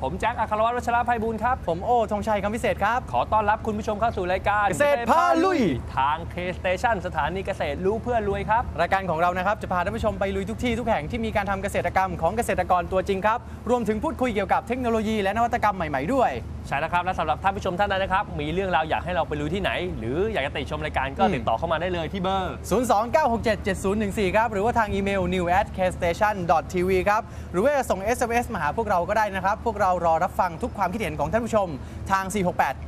สวัสดีครับผมแจ็คอัครวัฒน์วัชรภัยบูลย์ครับ ผมโอธงชัยคำพิเศษครับ ขอต้อนรับคุณผู้ชมเข้าสู่รายการเกษตรพาลุย ทางเคสเตชันสถานีเกษตรรู้เพื่อรวยครับ รายการของเรานะครับ จะพาท่านผู้ชมไปลุยทุกที่ทุกแห่งที่มีการทำเกษตรกรรมของเกษตรกรตัวจริงครับ รวมถึงพูดคุยเกี่ยวกับเทคโนโลยีและนวัตกรรมใหม่ๆด้วย ใช่แล้วครับและสำหรับท่านผู้ชมท่านใดนะครับ มีเรื่องราวอยากให้เราไปลุยที่ไหน หรืออยากจะติชมรายการก็อืม ติดต่อเข้ามาได้เลยที่เบอร์ 029677014 ครับ หรือว่าทางอีเมล new at kstation tv ครับ หรือว่าจะส่ง SMS มาหาพวกเราก็ได้นะครับ พวกเรารอรับฟังทุกความคิดเห็นของท่านผู้ชมทาง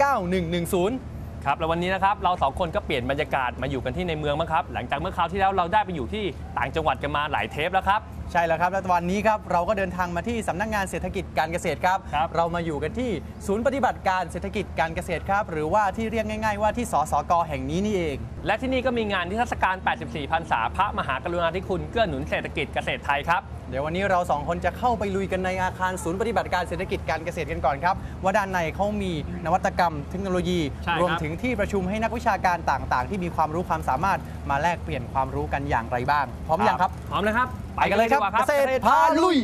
4689110 ครับแล้ววันนี้นะครับเราสองคนก็เปลี่ยนบรรยากาศมาอยู่กันที่ในเมืองมั้งครับหลังจากเมื่อคราวที่แล้วเราได้ไปอยู่ที่ต่างจังหวัดกันมาหลายเทปแล้วครับ ใช่แล้วครับ และวันนี้ครับเราก็เดินทางมาที่สำนักงานเศรษฐกิจการเกษตรครับ ครับ เรามาอยู่กันที่ศูนย์ปฏิบัติการเศรษฐกิจการเกษตรครับ หรือว่าที่เรียกง่าย ๆ ว่าที่สสกแห่งนี้นี่เอง และที่นี่ก็มีงานนิทรรศการ 84พรรษาพระมหากรุณาธิคุณเกื้อหนุนเศรษฐกิจเกษตรไทยครับ เดี๋ยววันนี้เราสองคนจะเข้าไปลุยกันในอาคารศูนย์ปฏิบัติการเศรษฐกิจการเกษตรกันก่อนครับ ว่าด้านในเขามีนวัตกรรมเทคโนโลยี ใช่ครับ รวมถึงที่ประชุมให้นักวิชาการต่างๆ ที่มีความรู้ความสามารถมาแลกเปลี่ยนความรู้กันอย่างไรบ้าง พร้อมยังครับ พร้อมนะครับไปกันเลยครับดีกว่าเกษตรพาลุย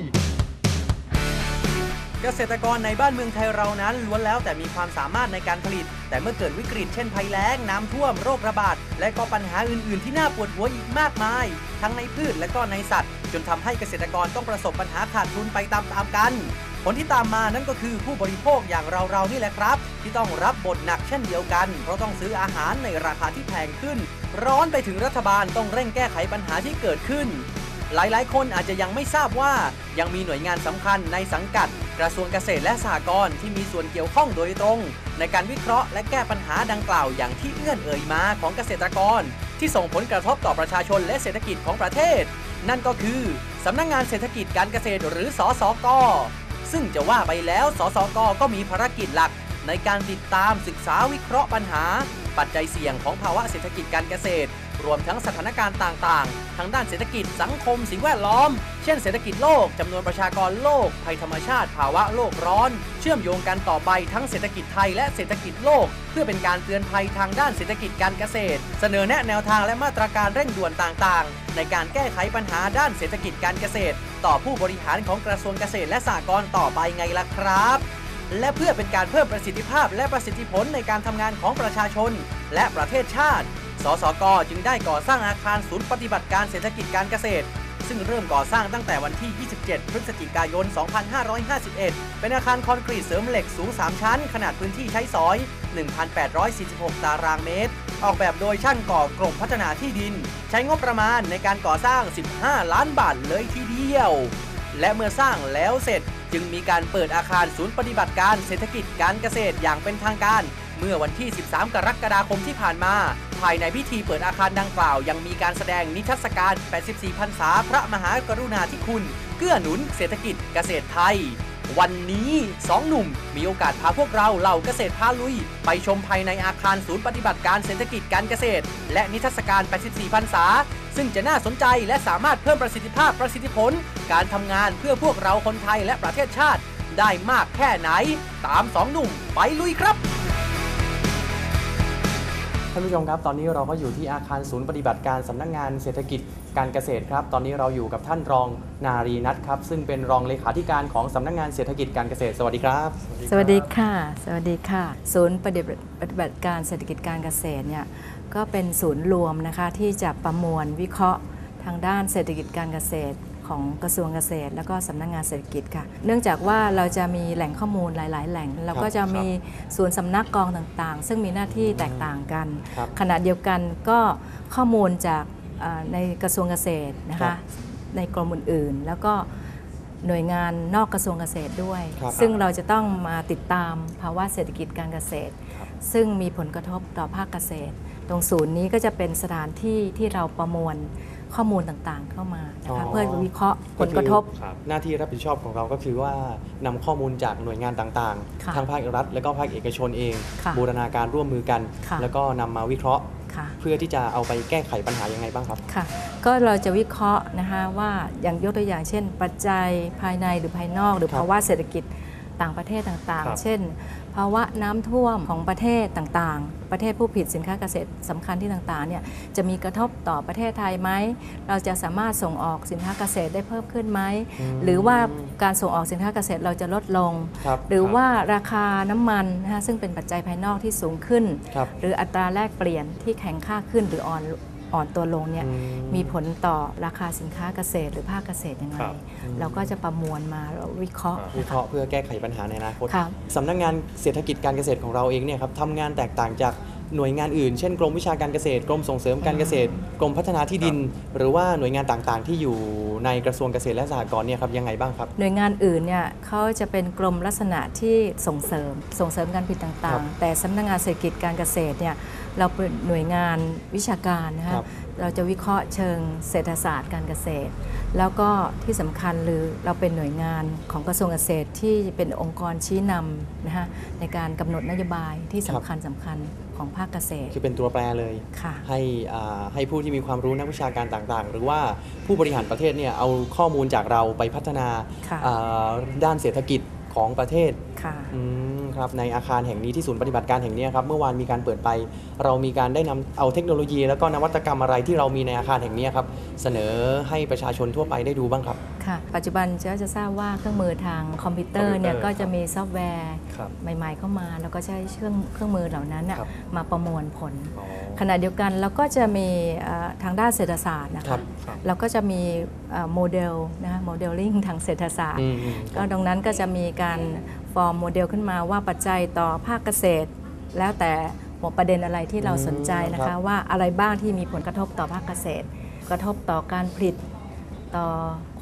เกษตรกรในบ้านเมืองไทยเรานั้นล้วนแล้วแต่มีความสามารถในการผลิต แต่เมื่อเกิดวิกฤตเช่นภัยแล้ง น้ำท่วมโรคระบาด และก็ปัญหาอื่น ๆ ที่น่าปวดหัวอีกมากมาย ทั้งในพืชและก็ในสัตว์ จนทำให้เกษตรกรต้องประสบปัญหาขาดทุนไปตามๆกัน ผลที่ตามมานั่นก็คือผู้บริโภคอย่างเราๆนี่แหละครับ ที่ต้องรับบทหนักเช่นเดียวกัน เพราะต้องซื้ออาหารในราคาที่แพงขึ้น ร้อนไปถึงรัฐบาลต้องเร่งแก้ไขปัญหาที่เกิดขึ้น หลายๆ คนอาจจะยังไม่ทราบว่า ยังมีหน่วยงานสำคัญในสังกัด กระทรวงเกษตรและสหกรณ์ที่มีส่วนเกี่ยวข้องโดยตรง ในการวิเคราะห์และแก้ปัญหาดังกล่าวอย่างที่เอื้อนเอ่ยมาของเกษตรกร ที่ส่งผลกระทบต่อประชาชนและเศรษฐกิจของประเทศ นั่นก็คือสำนักงงานเศรษฐกิจการเกษตรหรือสสกซึ่งจะว่าไปแล้วสสกก็มีภารกิจหลัก ในการติดตามศึกษาวิเคราะห์ปัญหา ปัจจัยเสี่ยงของภาวะเศรษฐกิจการเกษตร รวมทั้งสถานการณ์ต่างๆทั้งด้านเศรษฐกิจสังคมสิ่งแวดล้อม เช่นเศรษฐกิจโลกจำนวนประชากรโลก ภัยธรรมชาติภาวะโลกร้อน เชื่อมโยงกันต่อไปทั้งเศรษฐกิจไทยและเศรษฐกิจโลก เพื่อเป็นการเตือนภัยทางด้านเศรษฐกิจการเกษตร เสนอแนะแนวทางและมาตรการเร่งด่วนต่างๆ ในการแก้ไขปัญหาด้านเศรษฐกิจการเกษตร ต่อผู้บริหารของกระทรวงเกษตรและสหกรณ์ต่อไปไงล่ะครับและเพื่อเป็นการเพิ่มประสิทธิภาพและประสิทธิผลในการทำงานของประชาชน และประเทศชาติ สสกจึงได้ก่อสร้างอาคารศูนย์ปฏิบัติการเศรษฐกิจการเกษตร ซึ่งเริ่มก่อสร้างตั้งแต่วันที่ 27 พฤศจิกายน 2551 เป็นอาคารคอนกรีตเสริมเหล็กสูง 3 ชั้น ขนาดพื้นที่ใช้สอย 1,846 ตารางเมตร ออกแบบโดยช่างก่อกรมพัฒนาที่ดิน ใช้งบประมาณในการก่อสร้าง 15 ล้านบาทเลยทีเดียว และเมื่อสร้างแล้วเสร็จจึงมีการเปิดอาคารศูนย์ปฏิบัติการเศรษฐกิจการเกษตรอย่างเป็นทางการ เมื่อวันที่ 13 กรกฎาคมที่ผ่านมา ภายในพิธีเปิดอาคารดังกล่าว ยังมีการแสดงนิทรรศการ 84 พรรษา พระมหากรุณาธิคุณ เกื้อหนุนเศรษฐกิจเกษตรไทย วันนี้สองหนุ่มมีโอกาสพาพวกเราเหล่าเกษตรพาลุย ไปชมภายในอาคารศูนย์ปฏิบัติการเศรษฐกิจการเกษตร และนิทรรศการ 84 พรรษา ซึ่งจะน่าสนใจและสามารถเพิ่มประสิทธิภาพประสิทธิผล การทำงานเพื่อพวกเราคนไทยและประเทศชาติ ได้มากแค่ไหน ตามสองหนุ่มไปลุยครับานผู้ชมครับ ตอนนี้เราก็อยู่ที่อาคารศูนย์ปฏิบัติการสำนักงานเศรษฐกิจการเกษตรครับ ตอนนี้เราอยู่กับท่านรองนารีนัทครับ ซึ่งเป็นรองเลขาธิการของสำนักงานเศรษฐกิจการเกษตร สวัสดีครับ สวัสดีค่ะ สวัสดีค่ะ ศูนย์ปฏิบัติการเศรษฐกิจการเกษตรเนี่ยก็เป็นศูนย์รวมนะคะที่จะประมวลวิเคราะห์ทางด้านเศรษฐกิจการเกษตร ของกระทรวงเกษตร แล้วก็สำนักงานเศรษฐกิจค่ะ เนื่องจากว่าเราจะมีแหล่งข้อมูลหลาย ๆ แหล่ง เราก็จะมีศูนย์สำนักกองต่างๆ ซึ่งมีหน้าที่แตกต่างกันครับขณะเดียวกันก็ข้อมูลจากเอ่อในกระทรวงเกษตรนะครัคะบในกรมอื่นๆ แล้วก็หน่วยงานนอกกระทรวงเกษตรด้วยครับซึ่งเราจะต้องมาติดตามภาวะเศรษฐกิจการเกษตร ซึ่งมีผลกระทบต่อภาคเกษตร ตรงศูนย์นี้ก็จะเป็นสถานที่ที่เราประมวล ข้อมูลต่างๆเข้ามานะคะเพื่อวิเคราะห์ผลกระทบคือหน้าที่รับผิดชอบของเราก็คือว่านำข้อมูลจากหน่วยงานต่างค่ะๆทั้งภาครัฐ และก็ภาคเอกชนเองค่ะบูรณาการร่วมมือกันค่ะแล้วก็นำมาวิเคราะห์ค่ะเพื่อที่จะเอาไปแก้ไขปัญหายังไงบ้างครับค่ะ ก็เราจะวิเคราะห์นะคะว่าอย่างยกตัวอย่างเช่น ปัจจัยภายในหรือภายนอก หรือครับภาวะเศรษฐกิจต่างประเทศต่างครับๆเช่น ภาวะน้ำท่วมของประเทศต่างๆ ประเทศผู้ผลิตสินค้าเกษตรสำคัญที่ต่างๆเนี่ยจะมีกระทบต่อประเทศไทยไหม เราจะสามารถส่งออกสินค้าเกษตรได้เพิ่มขึ้นไหม หรือว่าการส่งออกสินค้าเกษตรเราจะลดลงครับหรือว่าราคาน้ำมันนะคะซึ่งเป็นปัจจัยภายนอกที่สูงขึ้นครับหรืออัตราแลกเปลี่ยนที่แข็งค่าขึ้นหรืออ่อน อ่อนตัวลงเนี่ยอืมีผลต่อราคาสินค้าเกษตรหรือภาคเกษตรยังไงครับเราก็จะประมวลมาแล้ววิเคราะห์วิเคราะห์เพื่อแก้ไขปัญหาในอนาคตครับสำนักงานเศรษฐกิจการเกษตรของเราเองเนี่ยครับทำงานแตกต่างจากหน่วยงานอื่น เช่นกรมวิชาการเกษตร กรมส่งเสริมการเกษตร กรมพัฒนาที่ดิน หรือว่าหน่วยงานต่างๆ ที่อยู่ในกระทรวงเกษตรและสหกรณ์เนี่ยครับยังไงบ้างครับ หน่วยงานอื่นเนี่ยเขาจะเป็นกรมลักษณะที่ส่งเสริมส่งเสริมการผลิตต่าครังบๆแต่สำนักงานเศรษฐกิจการเกษตรเนี่ย เราเป็นหน่วยงานวิชาการนะครัคะบเราจะวิเคราะห์เชิงเศรษฐศาสตร์การเกษตร แล้วก็ที่สำคัญหรือเราเป็นหน่วยงานของกระทรวงเกษตรที่เป็นองค์กรชี้นำนะคะในการกำหนดนโยบายที่สำคัญสำคัญของภาคเกษตรคือเป็นตัวแปรเลย ค่ะ ให้อ่าให้ผู้ที่มีความรู้นักวิชาการต่างๆ หรือว่าผู้บริหารประเทศเนี่ยเอาข้อมูลจากเราไปพัฒนาค่ะ อ่าด้านเศรษฐกิจ ของประเทศค่ะอืมครับในอาคารแห่งนี้ที่ศูนย์ปฏิบัติการแห่งนี้ครับเมื่อวานมีการเปิดไป เรามีการได้นำเอาเทคโนโลยี แล้วก็นวัตกรรมอะไรที่เรามีในอาคารแห่งนี้ครับเสนอให้ประชาชนทั่วไปได้ดูบ้างครับค่ะ ปัจจุบันจะจะทราบว่าเครื่องมือทางคอมพิวเตอร์เนี่ยคอมพิวเตอร์ก็จะมีซอฟต์แวร์ครับใหม่ ๆ เข้ามา แล้วก็ใช้เครื่องเครื่องมือเหล่านั้นน่ะครับมาประมวลผลอ๋อขณะเดียวกันเราก็จะมีเอ่อทางด้านเศรษฐศาสตร์นะครัคะบครับเราก็จะมีเอ่อโมเดลนะคะโมเดลลิ่งทางเศรษฐศาสตร์อืมอืมคก็รับตรงนั้นก็จะมีการฟอร์มโมเดลขึ้นมาว่าปัจจัยต่อภาคเกษตร แล้วแต่หัวประเด็นอะไรที่เราสนใจนะครัคะบว่าอะไรบ้างที่มีผลกระทบต่อภาคเกษตร กระทบต่อการผลิตต่อ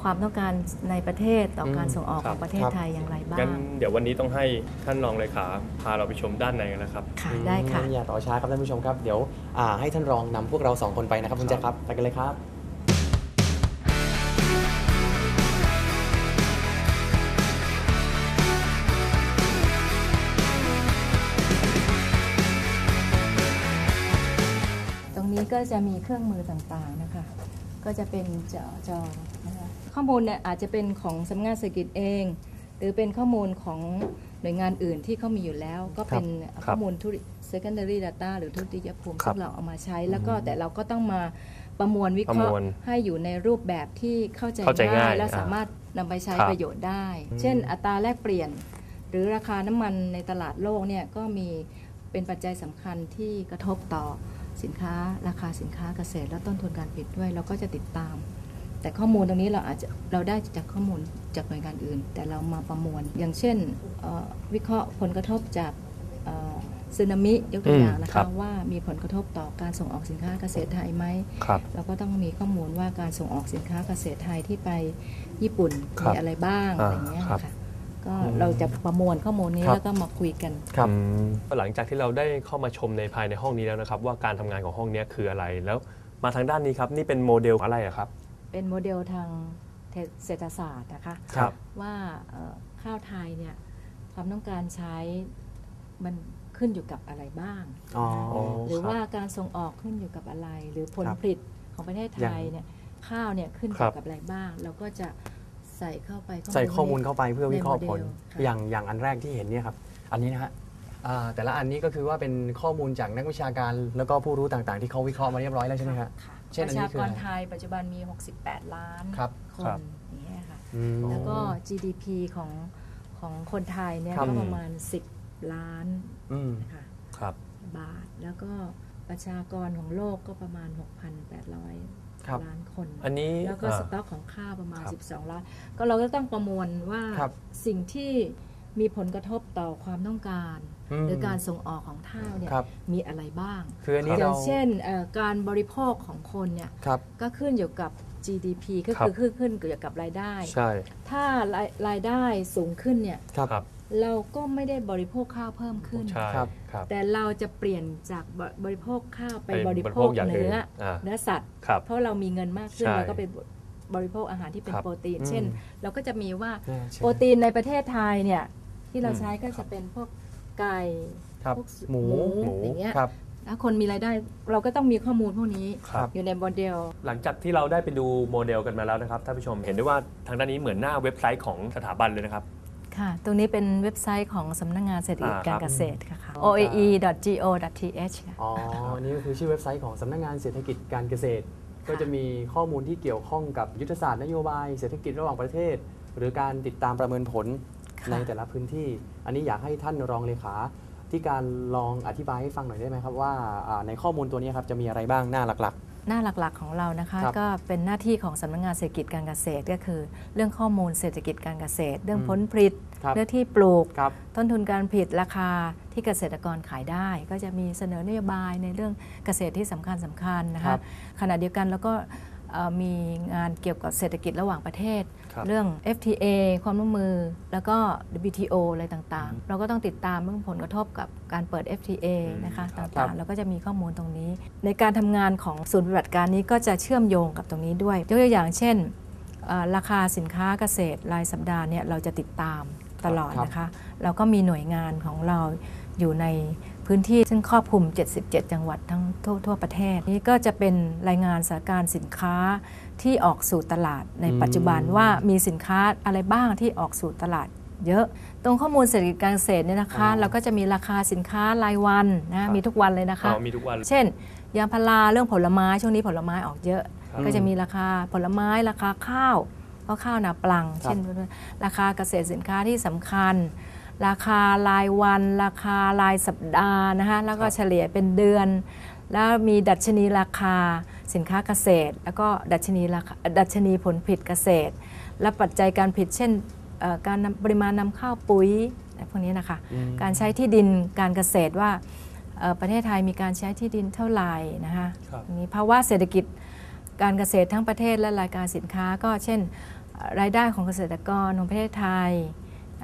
ความต้องการในประเทศต่อการส่งออกครัขบองประเทศไทยอย่างไรบ้างั้นงเดี๋ยววันนี้ต้องให้ท่านรองเลขาพาเราไปชมด้านในกันนะครับ ค่ะ ได้ค่ะอืมอย่าต่อช้าครับท่านผู้ชมครับ เดี๋ยวอ่าให้ท่านรองนำพวกเราสองคนไปนะครับคุณแจ๊คครับ ไปกันเลยครับ นี้ก็จะมีเครื่องมือต่างๆนะคะ ก็จะเป็นจอจอนะคะข้อมูลเนี่ยอาจจะเป็นของสำนักงานเศรษฐกิจเอง หรือเป็นข้อมูลของหน่วยงานอื่นที่เขามีอยู่แล้ว ก็เป็นครับข้อมูลทุริ secondary data หรือทุติยภูมิครับซึ่งเราเอามาใช้ แล้วก็แต่เราก็ต้องมาประมวลวิเคราะประห์มวลให้อยู่ในรูปแบบที่เข้าใจเข้าใจง่ายและอ่าสามารถนำไปใช้ครับประโยชน์ได้ เช่น อัตราแลกเปลี่ยน หรือราคาน้ำมันในตลาดโลกเนี่ยก็มีเป็นปัจจัยสำคัญที่กระทบต่อ สินค้าราคาสินค้าเกษตร และต้นทุนการผลิตด้วย เราก็จะติดตาม แต่ข้อมูลตรงนี้เราอาจจะเราได้จากข้อมูลจากหน่วยงานอื่น แต่เรามาประมวล อย่างเช่นเอ่อวิเคราะห์ผลกระทบจากเอ่อสึนามิยกตัวอย่างนะครัคะบว่ามีผลกระทบต่อการส่งออกสินค้าเกษตรไทยไหมครับเราก็ต้องมีข้อมูลว่าการส่งออกสินค้าเกษตรไทยที่ไปญี่ปุ่นครับมีอะไรบ้างอ่าอะไรอย่างเงี้ยครับค่ะ ก็เราจะประมวลข้อมูลนี้ครับ แล้วก็มาคุยกัน ครับอืมหลังจากที่เราได้เข้ามาชมในภายในห้องนี้แล้วนะครับ ว่าการทำงานของห้องนี้คืออะไรแล้วมาทางด้านนี้ครับนี่เป็นโมเดลอะไรอะครับ เป็นโมเดลทางเศรษฐศาสตร์นะคะ ครับ ว่าเอ่อข้าวไทยเนี่ยความต้องการใช้มันขึ้นอยู่กับอะไรบ้าง อ๋อ หรือครับว่าการส่งออกขึ้นอยู่กับอะไร หรือผลครับผลิตของประเทศไทยเนี่ยข้าวเนี่ยขึ้นอครัยู่บ กับอะไรบ้าง เราก็จะ ใส่เข้าไปใส่ข้อมูลนี้เข้าไปเพื่อวิเคราะห์ผลในโมเดลค่ะอย่างอย่างอันแรกที่เห็นเนี่ยครับ อันนี้นะฮะอ่าแต่ละอันนี้ก็คือว่าเป็นข้อมูลจากนักวิชาการ แล้วก็ผู้รู้ต่างๆ ที่เขาวิเคราะห์มาเรียบร้อยแล้วใช่ไหมครับค่ะเช่นอัปนระนี้ชาคือกอะไรรไทยปัจจุบันมี 68 ล้านครับคครันบอย่างเงี้ยค่ะอืมแล้วก็ GDP ของของคนไทยเนี่ยครับก็ประมาณ 10 ล้านอืมค่ะครับบาทแล้วก็ประชากรของโลกก็ประมาณ ครับ6,800ล้านคน อันนี้แล้วก็อ่าสต็อกของข้าวประมาณ ครับ12 ล้าน ก็เราก็ต้องประมวลว่าครับสิ่งที่มีผลกระทบต่อความต้องการ อืมหรือการส่งออกของข้าวเนี่ยครับ มีอะไรบ้าง คืออันนี้อเราย่างเช่นเอ่อการบริโภคของคนเนี่ยครับ ก็ขึ้นอยู่กับ GDP ก็ครับ คือขึ้นขึ้นเกี่ยวกับรายได้ ใช่ถ้ารายรายได้สูงขึ้นเนี่ยครับครับ เราก็ไม่ได้บริโภคข้าวเพิ่มขึ้น ใช่ครับครับ แต่เราจะเปลี่ยนจากบบริโภคข้าวไปไปบริบริโภโภคคอย่างอื่นเนื้ออ่าเนื้อสัตว์ ครับเพราะเรามีเงินมากขึ้นใช่เราก็ไปบริโภคอาหารที่เป็นครับ โปรตีน อืม เช่น เราก็จะมีว่าน่าเชื่อโปรตีนในประเทศไทยเนี่ยที่เราอืมใช้ก็จะเป็นพวกไก่ครับพวกหมูหมู อย่างเงี้ยครับ ถ้าคนมีรายได้เราก็ต้องมีข้อมูลพวกนี้ครับ อยู่ในโมเดล หลังจากที่เราได้ไปดูโมเดลกันมาแล้วนะครับท่านผู้ชมเห็นได้ว่าทางด้านนี้เหมือนหน้าเว็บไซต์ของสถาบันเลยนะครับ ค่ะ ตรงนี้เป็นเว็บไซต์ของสำนักงานเศรษฐกิจอ่าการครับเกษตรค่ะอ๋อ oae.go.th ค่ะอ๋อ นี่ก็คือชื่อเว็บไซต์ของสำนักงานเศรษฐกิจการเกษตร ก็จะมีข้อมูลที่เกี่ยวข้องกับยุทธศาสตร์นโยบายเศรษฐกิจระหว่างประเทศ หรือการติดตามประเมินผลค่ะในแต่ละพื้นที่ อันนี้อยากให้ท่านรองเลขาที่การลองอธิบายให้ฟังหน่อยได้ไหมครับว่าอ่าในข้อมูลตัวนี้ครับจะมีอะไรบ้างหน้าหลัก หน้าหลักๆของเรานะคะครับก็เป็นหน้าที่ของสำนักงานเศรษฐกิจการเกษตรก็คือ เรื่องข้อมูลเศรษฐกิจการเกษตร เรื่องอืมผลผลิตครับเนื้อที่ปลูกๆครับต้นทุนการผลิตราคาที่เกษตรกรขายได้ ก็จะมีเสนอนโยบายในเรื่องเกษตรที่สำคัญสำคัญนะครัคะบขณะเดียวกันแล้วก็เอ่อมีงานเกี่ยวกับเศรษฐกิจระหว่างประเทศครับ เรื่อง FTA ความร่วมมือ แล้วก็ WTO อะไรต่างๆ เราก็ต้องติดตามเรื่องผลกระทบกับการเปิด FTA นะคะครับต่างๆ แล้วก็จะมีข้อมูลตรงนี้ ในการทำงานของศูนย์ปฏิบัติการนี้ก็จะเชื่อมโยงกับตรงนี้ด้วยยกตัวอย่างเช่นเอ่อราคาสินค้าเกษตรรายสัปดาห์เนี่ยเราจะติดตามตลอดครับนะคะ เราก็มีหน่วยงานของเราอยู่ใน พื้นที่ซึ่งครอบคลุม 77 จังหวัดทั้งทั่วทั่วประเทศ นี่ก็จะเป็นรายงานสถานการณ์สินค้าที่ออกสู่ตลาดในปัจจุบันอืมว่ามีสินค้าอะไรบ้างที่ออกสู่ตลาดเยอะ ตรงข้อมูลเศรษฐกิจการเกษตรเนี่ยนะคะอ๋อเราก็จะมีราคาสินค้ารายวันนะมีทุกวันเลยนะคะอ๋อมีทุกวัน เช่น ยางพาราเรื่องผลไม้ช่วงนี้ผลไม้ออกเยอะครับก็จะมีราคาผลไม้ราคาข้าวก็ข้าวนาปลังครับเช่น ราคาเกษตรสินค้าที่สำคัญ ราคารายวัน ราคารายสัปดาห์นะคะแล้วก็เฉลี่ยเป็นเดือน แล้วมีดัชนีราคาสินค้าเกษตร แล้วก็ดัชนีราคาดัชนีผลผลิตเกษตร และปัจจัยการผลิตเช่นเอ่อการนำปริมาณนำเข้าปุ๋ยพวกนี้นะคะอืมการใช้ที่ดินการเกษตรว่าเอ่อประเทศไทยมีการใช้ที่ดินเท่าไหร่นะคะครับมีภาวะเศรษฐกิจการเกษตรทั้งประเทศและรายการสินค้าก็เช่นเอ่อรายได้ของเกษตรกรของประเทศไทย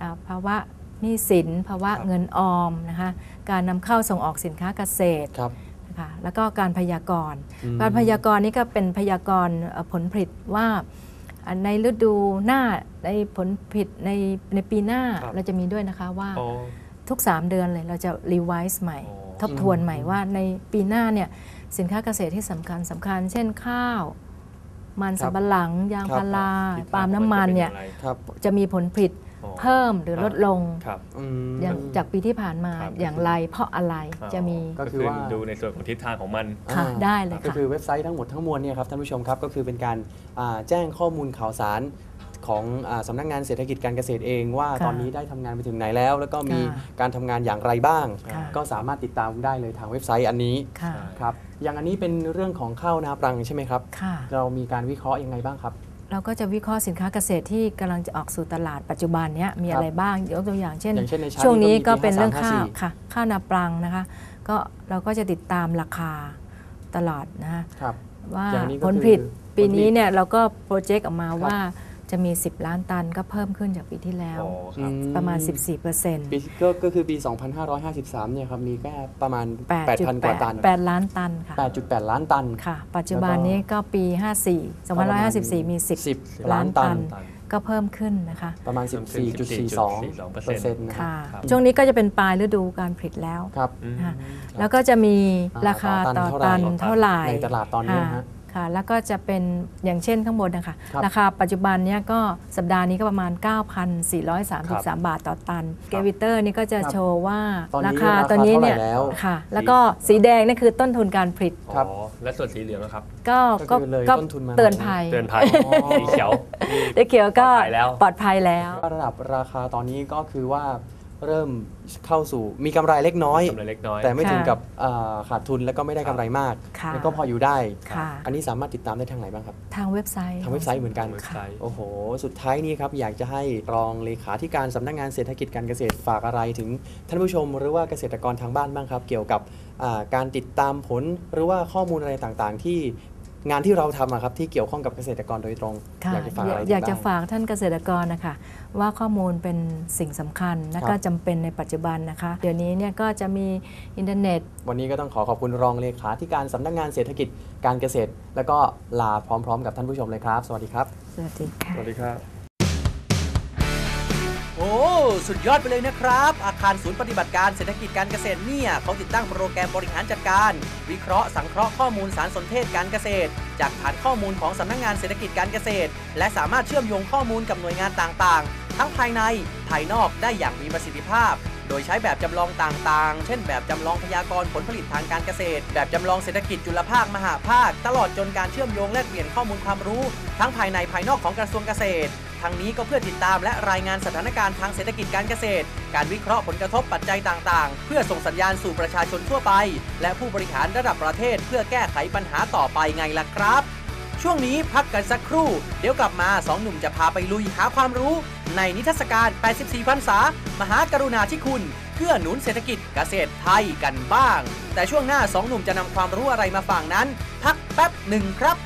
อ่าภาวะ หนี้สินภาวะครับเงินออมนะคะการนำเข้าส่งออกสินค้าเกษตรครับนะคะแล้วก็การพยากรณ์อืมการพยากรณ์นี้ก็เป็นพยากรณ์เอ่อผลผลิตว่าอ่าในฤดูหน้าในผลผลิตในในปีหน้าครับเราจะมีด้วยนะคะว่าอ๋อทุก 3 เดือนเลยเราจะรีไวซ์ใหม่อ๋อทบทวนใหม่ว่าในปีหน้าเนี่ยสินค้าเกษตรที่สำคัญสำคัญ เช่นข้าว มันสำปะหลัง ยางครับพาราทิศทงปาล์มน้ำมันเนี่ยจะป็อางไรครับจะมีผลผลิตอ๋อ เพิ่มหรือลดลงครับอืมอย่างจากปีที่ผ่านมาครับอย่างไรเพราะอะไรจะมี ก็คือว่า ดูในส่วนของทิศทางของมัน ค่ะอ่าได้เลยก็ค่ะ คือเว็บไซต์ทั้งหมดทั้งมวลเนี่ยครับท่านผู้ชมครับก็คือเป็นการอ่าแจ้งข้อมูลข่าวสารของอาสำนักงานเศรษฐกิจการเกษตรเอง ว่าค่ะตอนนี้ได้ทำงานไปถึงไหนแล้ว แล้วก็มีค่ะการทำงานอย่างไรบ้าง ค่ะ ก็สามารถติดตามได้เลยทางเว็บไซต์อันนี้ค่ะครับอย่างอันนี้เป็นเรื่องของข้าวนาปรังใช่ไหมครับ ค่ะ เรามีการวิเคราะห์ยังไงบ้างครับ เราก็จะวิเคราะห์สินค้าเกษตรที่กำลังจะออกสู่ตลาดปัจจุบันเนี้ยมีอะไรบ้างยกตัวอย่างเช่น อย่างเช่นในชาร์ตช่วงนี้นี้ก็ก็มีเป็นเรื่องปีข้าว53ค่ะข้าวนาปรังนะคะ ก็เราก็จะติดตามราคาตลอดนะคะครับว่าอย่างนี้ก็ผลผลิตคือ ปีนี้ผลผลิตเนี่ยเราก็โปรเจกต์ออกมาครับว่า จะมี 10 ล้านตันก็เพิ่มขึ้นจากปีที่แล้วอ๋อครับอืประมาณปี14%ก็ก็คือปี 2553 เนี่ยครับมีแค่ประมาณ 8,000 กว่าตัน 8 ล้านตันค่ะ 8.8 ล้านตัน ค่ะ ปัจจุบันนี้ก็ปี 54 2554 มี 10 10ล้านตันตัน ก็เพิ่มขึ้นนะคะ ประมาณ 14.42เปอร์เซ็นต์นะค่ะครับช่วงนี้ก็จะเป็นปลายฤดูการผลิตแล้วครับอืมค่ะแล้วก็จะมีราคาอ่าต่ต่ออตัตันนเท่าเท่าไหไหร่ร่ในตลาดตอนนี้นะฮะ ค่ะค่ะแล้วก็จะเป็นอย่างเช่นข้างบนนะคะครับ ราคาปัจจุบันเนี้ยก็สัปดาห์นี้ก็ประมาณ 9,433 บาทต่อตันเกวิเตอร์นี่ก็จะครับโชว์ว่าตอนนี้ราคาราคาตัวนี้เนี่ยเท่าไหร่แล้ว ค่ะ แล้วก็สีแดงนี่คือต้นทุนการผลิตครับ อ๋อและส่วนสีเหลืองนะครับ ก็ก็คือเลยต้นทุนมา เตือนภัยเตือนภัยสีเขียวนี่ได้เขียวก็ปลอดภัยแล้วปลอดภัยแล้ว ระดับราคาตอนนี้ก็คือว่า เริ่มเข้าสู่มีกำไรเล็กน้อย กำไรเล็กน้อย แต่ไม่ถึงค่ะกับอ่าขาดทุนแล้วก็ไม่ได้กำไรมาก ค่ะแล้วก็พออยู่ได้ ค่ะ อันนี้สามารถติดตามได้ทางไหนบ้างครับ ทางเว็บไซต์ ทางเว็บไซต์เหมือนกันเว็บไซต์ โอ้โห สุดท้ายนี้ครับ อยากจะให้รองเลขาธิการสำนักงานเศรษฐกิจการเกษตรฝากอะไรถึงท่านผู้ชมหรือว่าเกษตรกรทางบ้านบ้างครับ เกี่ยวกับอ่าการติดตามผลหรือว่าข้อมูลอะไรต่างๆ ที่ งานที่เราทำอะครับที่เกี่ยวข้องกับเกษตรกรโดยตรง ค่ะอยากจะฝากอะไรอยากจะบ้ง ฝากท่านเกษตรกรนะคะ ว่าข้อมูลเป็นสิ่งสำคัญและครับ ก็จำเป็นในปัจจุบันนะคะ เดี๋ยวนี้เนี่ยก็จะมีอินเทอร์เน็ต วันนี้ก็ต้องขอขอบคุณรองเลขาธิการสำนักงานเศรษฐกิจการเกษตร แล้วก็ลาพร้อม ๆ กับท่านผู้ชมเลยครับ สวัสดีครับ สวัสดีค่ะ สวัสดีครับ โอ้ สุดยอดไปเลยนะครับ อาคารศูนย์ปฏิบัติการเศรษฐกิจการเกษตรเนี่ยเขาติดตั้งโปรแกรมบริหารจัดการ วิเคราะห์สังเคราะห์ข้อมูลสารสนเทศการเกษตร จากฐานข้อมูลของสำนักงานเศรษฐกิจการเกษตร และสามารถเชื่อมโยงข้อมูลกับหน่วยงานต่างๆ ทั้งภายในภายนอกได้อย่างมีประสิทธิภาพ ดยใช้แบบจำลองต่างๆ เช่น แบบจำลองพยากรณ์ผลผลิตทางการเกษตร แบบจำลองเศรษฐกิจจุลภาคมหาภาค ตลอดจนการเชื่อมโยงแลกเปลี่ยนข้อมูลความรู้ ทั้งภายในภายนอกของกระทรวงเกษตรทั้งนี้ก็เพื่อติดตามและรายงานสถานการณ์ทางเศรษฐกิจการเกษตร การวิเคราะห์ผลกระทบปัจจัยต่างๆ เพื่อส่งสัญญาณสู่ประชาชนทั่วไป และผู้บริหารระดับประเทศเพื่อแก้ไขปัญหาต่อไปไงล่ะครับ ช่วงนี้พักกันสักครู่ เดี๋ยวกลับมาสองหนุ่มจะพาไปลุยหาความรู้ ในนิทรรศการ 84พรรษามหากรุณาธิคุณเพื่อหนุนเศรษฐกิจเกษตรไทยกันบ้าง แต่ช่วงหน้าสองหนุ่มจะนำความรู้อะไรมาฝากนั้น พักแป๊บหนึ่งครับ